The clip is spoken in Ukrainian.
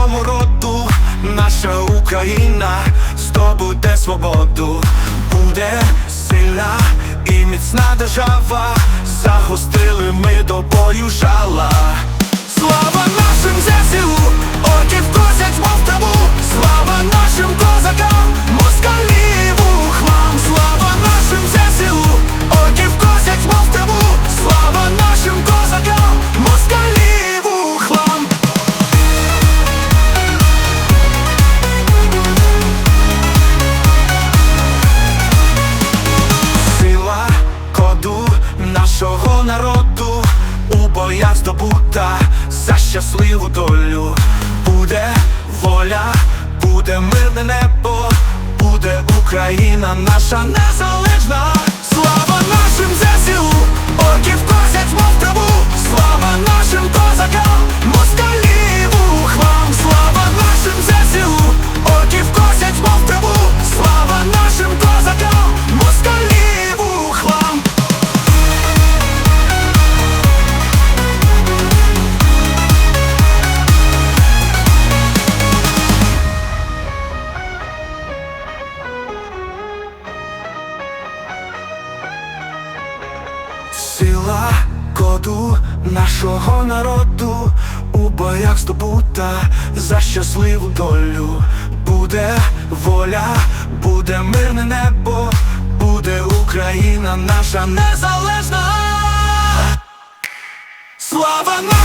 новому роду наша Україна здобуде свободу, буде сильна і міцна держава, загустили ми до бою жала. Воля, буде мирне небо, буде Україна наша незалежна. Слава нашим ЗСУ, орків Сила коду нашого народу у боях здобута за щасливу долю. Буде воля, буде мирне небо, буде Україна наша незалежна. Слава нам!